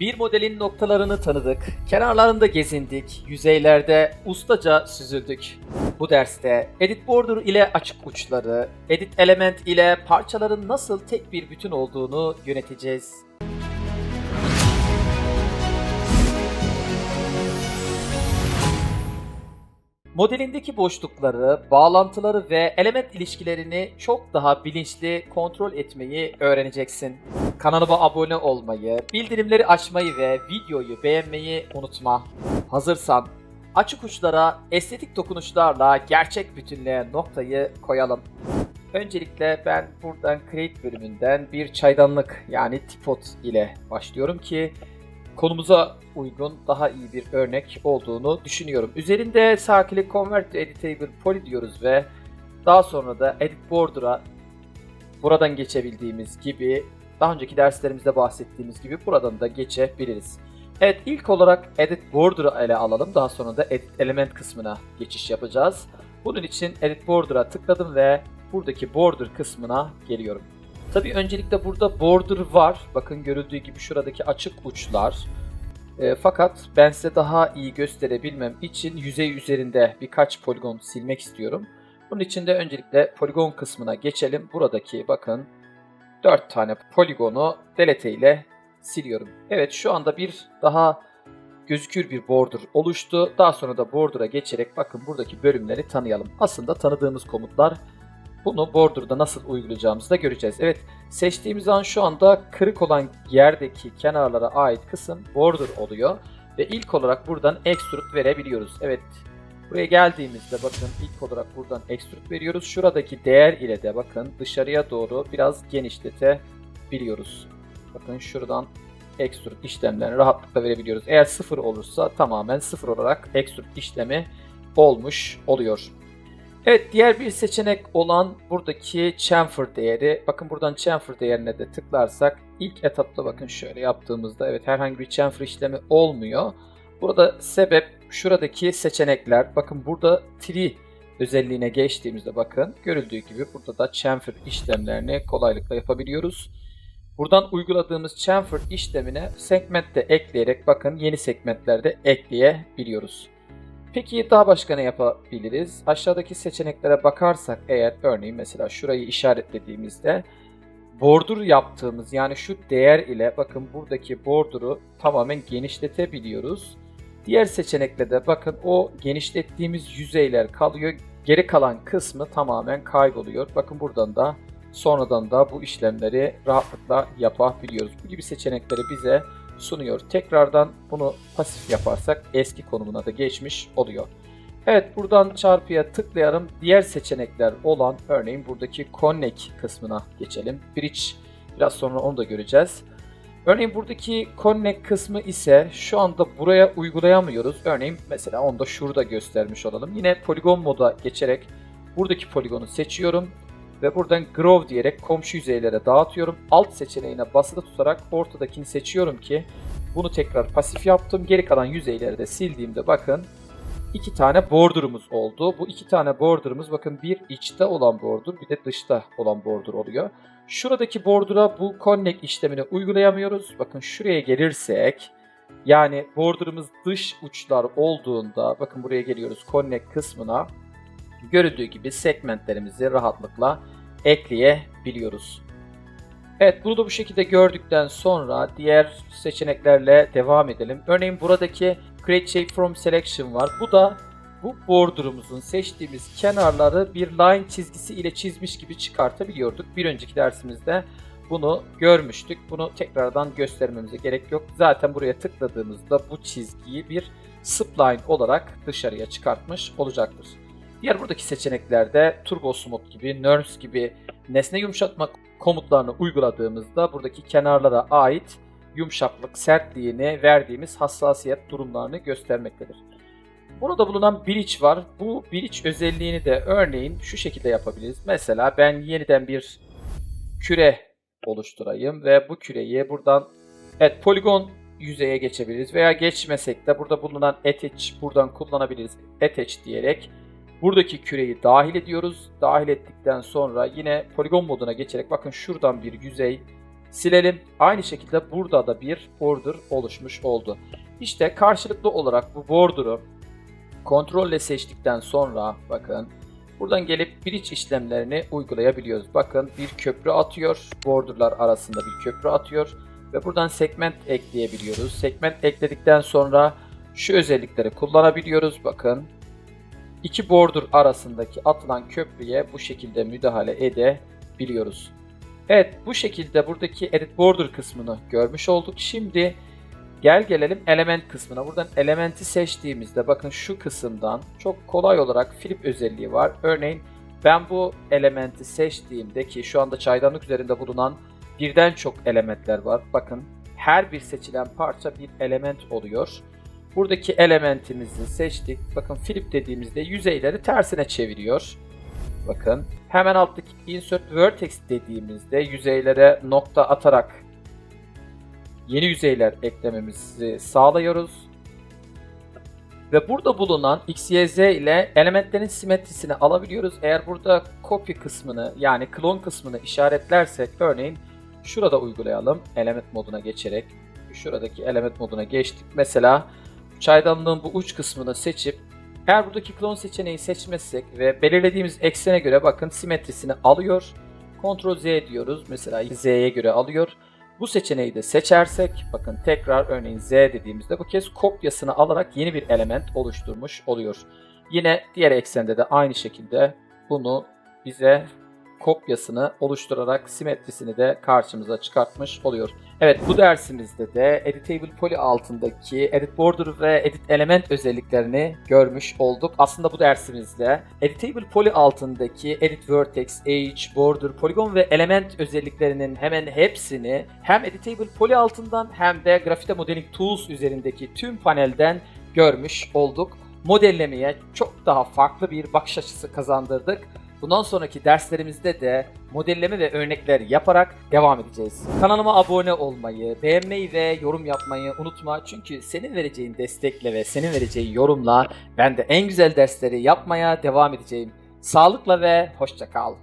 Bir modelin noktalarını tanıdık, kenarlarında gezindik, yüzeylerde ustaca süzüldük. Bu derste Edit Border ile açık uçları, Edit Element ile parçaların nasıl tek bir bütün olduğunu yöneteceğiz. Modelindeki boşlukları, bağlantıları ve element ilişkilerini çok daha bilinçli kontrol etmeyi öğreneceksin. Kanalıma abone olmayı, bildirimleri açmayı ve videoyu beğenmeyi unutma. Hazırsan açık uçlara estetik dokunuşlarla gerçek bütünlüğe noktayı koyalım. Öncelikle ben buradan Create bölümünden bir çaydanlık yani tipot ile başlıyorum ki konumuza uygun daha iyi bir örnek olduğunu düşünüyorum. Üzerinde sağ klik Convert to Editable Poly diyoruz ve daha sonra da Edit Border'a buradan geçebildiğimiz gibi daha önceki derslerimizde bahsettiğimiz gibi buradan da geçebiliriz. Evet ilk olarak Edit Border'ı ele alalım. Daha sonra da Edit Element kısmına geçiş yapacağız. Bunun için Edit Border'a tıkladım ve buradaki Border kısmına geliyorum. Tabii öncelikle burada border var. Bakın görüldüğü gibi şuradaki açık uçlar. E, fakat ben size daha iyi gösterebilmem için yüzey üzerinde birkaç poligon silmek istiyorum. Bunun için de öncelikle poligon kısmına geçelim. Buradaki bakın 4 tane poligonu delete ile siliyorum. Evet şu anda bir daha gözükür bir border oluştu. Daha sonra da border'a geçerek bakın buradaki bölümleri tanıyalım. Aslında tanıdığımız komutlar bunu border'da nasıl uygulayacağımızı da göreceğiz. Evet seçtiğimiz an şu anda kırık olan yerdeki kenarlara ait kısım border oluyor. Ve ilk olarak buradan extrude verebiliyoruz. Evet buraya geldiğimizde bakın ilk olarak buradan extrude veriyoruz. Şuradaki değer ile de bakın dışarıya doğru biraz genişletebiliyoruz. Bakın şuradan extrude işlemlerini rahatlıkla verebiliyoruz. Eğer sıfır olursa tamamen sıfır olarak extrude işlemi olmuş oluyor. Evet diğer bir seçenek olan buradaki chamfer değeri. Bakın buradan chamfer değerine de tıklarsak ilk etapta bakın şöyle yaptığımızda evet herhangi bir chamfer işlemi olmuyor. Burada sebep şuradaki seçenekler. Bakın burada tree özelliğine geçtiğimizde bakın görüldüğü gibi burada da chamfer işlemlerini kolaylıkla yapabiliyoruz. Buradan uyguladığımız chamfer işlemine segment ekleyerek bakın yeni segmentlerde ekleyebiliyoruz. Peki daha başka ne yapabiliriz? Aşağıdaki seçeneklere bakarsak eğer örneğin mesela şurayı işaretlediğimizde border yaptığımız yani şu değer ile bakın buradaki border'u tamamen genişletebiliyoruz. Diğer seçenekle de bakın o genişlettiğimiz yüzeyler kalıyor. Geri kalan kısmı tamamen kayboluyor. Bakın buradan da sonradan da bu işlemleri rahatlıkla yapabiliyoruz. Bu gibi seçenekleri bize sunuyor. Tekrardan bunu pasif yaparsak eski konumuna da geçmiş oluyor. Evet buradan çarpıya tıklayalım. Diğer seçenekler olan örneğin buradaki connect kısmına geçelim. Bridge biraz sonra onu da göreceğiz. Örneğin buradaki connect kısmı ise şu anda buraya uygulayamıyoruz. Örneğin mesela onu da şurada göstermiş olalım. Yine poligon moda geçerek buradaki poligonu seçiyorum ve buradan grow diyerek komşu yüzeylere dağıtıyorum. Alt seçeneğine basılı tutarak ortadakini seçiyorum ki bunu tekrar pasif yaptım. Geri kalan yüzeyleri de sildiğimde bakın iki tane border'ımız oldu. Bu iki tane border'ımız bakın bir içte olan border bir de dışta olan border oluyor. Şuradaki border'a bu connect işlemini uygulayamıyoruz. Bakın şuraya gelirsek yani border'ımız dış uçlar olduğunda bakın buraya geliyoruz connect kısmına. Görüldüğü gibi segmentlerimizi rahatlıkla ekleyebiliyoruz. Evet bunu da bu şekilde gördükten sonra diğer seçeneklerle devam edelim. Örneğin buradaki Create Shape from Selection var. Bu da bu border'ımızın seçtiğimiz kenarları bir line çizgisi ile çizmiş gibi çıkartabiliyorduk. Bir önceki dersimizde bunu görmüştük. Bunu tekrardan göstermemize gerek yok. Zaten buraya tıkladığımızda bu çizgiyi bir spline olarak dışarıya çıkartmış olacaktır. Diğer buradaki seçeneklerde Turbo Smooth gibi, Nurse gibi nesne yumuşatma komutlarını uyguladığımızda buradaki kenarlara ait yumuşaklık, sertliğini verdiğimiz hassasiyet durumlarını göstermektedir. Burada bulunan bridge var. Bu bridge özelliğini de örneğin şu şekilde yapabiliriz. Mesela ben yeniden bir küre oluşturayım ve bu küreyi buradan evet poligon yüzeye geçebiliriz veya geçmesek de burada bulunan attach buradan kullanabiliriz. Attach diyerek buradaki küreyi dahil ediyoruz. Dahil ettikten sonra yine poligon moduna geçerek bakın şuradan bir yüzey silelim. Aynı şekilde burada da bir border oluşmuş oldu. İşte karşılıklı olarak bu border'ı kontrolle seçtikten sonra bakın buradan gelip bridge işlemlerini uygulayabiliyoruz. Bakın bir köprü atıyor. Border'lar arasında bir köprü atıyor. Ve buradan segment ekleyebiliyoruz. Segment ekledikten sonra şu özellikleri kullanabiliyoruz. Bakın iki border arasındaki atılan köprüye bu şekilde müdahale edebiliyoruz. Evet bu şekilde buradaki edit border kısmını görmüş olduk. Şimdi gel gelelim element kısmına. Buradan elementi seçtiğimizde bakın şu kısımdan çok kolay olarak flip özelliği var. Örneğin ben bu elementi seçtiğimde ki şu anda çaydanlık üzerinde bulunan birden çok elementler var. Bakın her bir seçilen parça bir element oluyor. Buradaki elementimizi seçtik. Bakın flip dediğimizde yüzeyleri tersine çeviriyor. Bakın hemen alttaki insert vertex dediğimizde yüzeylere nokta atarak yeni yüzeyler eklememizi sağlıyoruz. Ve burada bulunan x, y, z ile elementlerin simetrisini alabiliyoruz. Eğer burada copy kısmını yani klon kısmını işaretlersek örneğin şurada uygulayalım element moduna geçerek. Şuradaki element moduna geçtik. Mesela çaydanlığın bu uç kısmını seçip eğer buradaki klon seçeneği seçmezsek ve belirlediğimiz eksene göre bakın simetrisini alıyor. Ctrl Z diyoruz. Mesela Z'ye göre alıyor. Bu seçeneği de seçersek bakın tekrar örneğin Z dediğimizde bu kez kopyasını alarak yeni bir element oluşturmuş oluyor. Yine diğer eksende de aynı şekilde bunu bize kopyasını oluşturarak simetrisini de karşımıza çıkartmış oluyor. Evet bu dersimizde de Editable Poly altındaki Edit Border ve Edit Element özelliklerini görmüş olduk. Aslında bu dersimizde Editable Poly altındaki Edit Vertex, Edge, Border, Polygon ve Element özelliklerinin hemen hepsini hem Editable Poly altından hem de Graphite Modeling Tools üzerindeki tüm panelden görmüş olduk. Modellemeye çok daha farklı bir bakış açısı kazandırdık. Bundan sonraki derslerimizde de modelleme ve örnekler yaparak devam edeceğiz. Kanalıma abone olmayı, beğenmeyi ve yorum yapmayı unutma. Çünkü senin vereceğin destekle ve senin vereceğin yorumla ben de en güzel dersleri yapmaya devam edeceğim. Sağlıkla ve hoşça kal.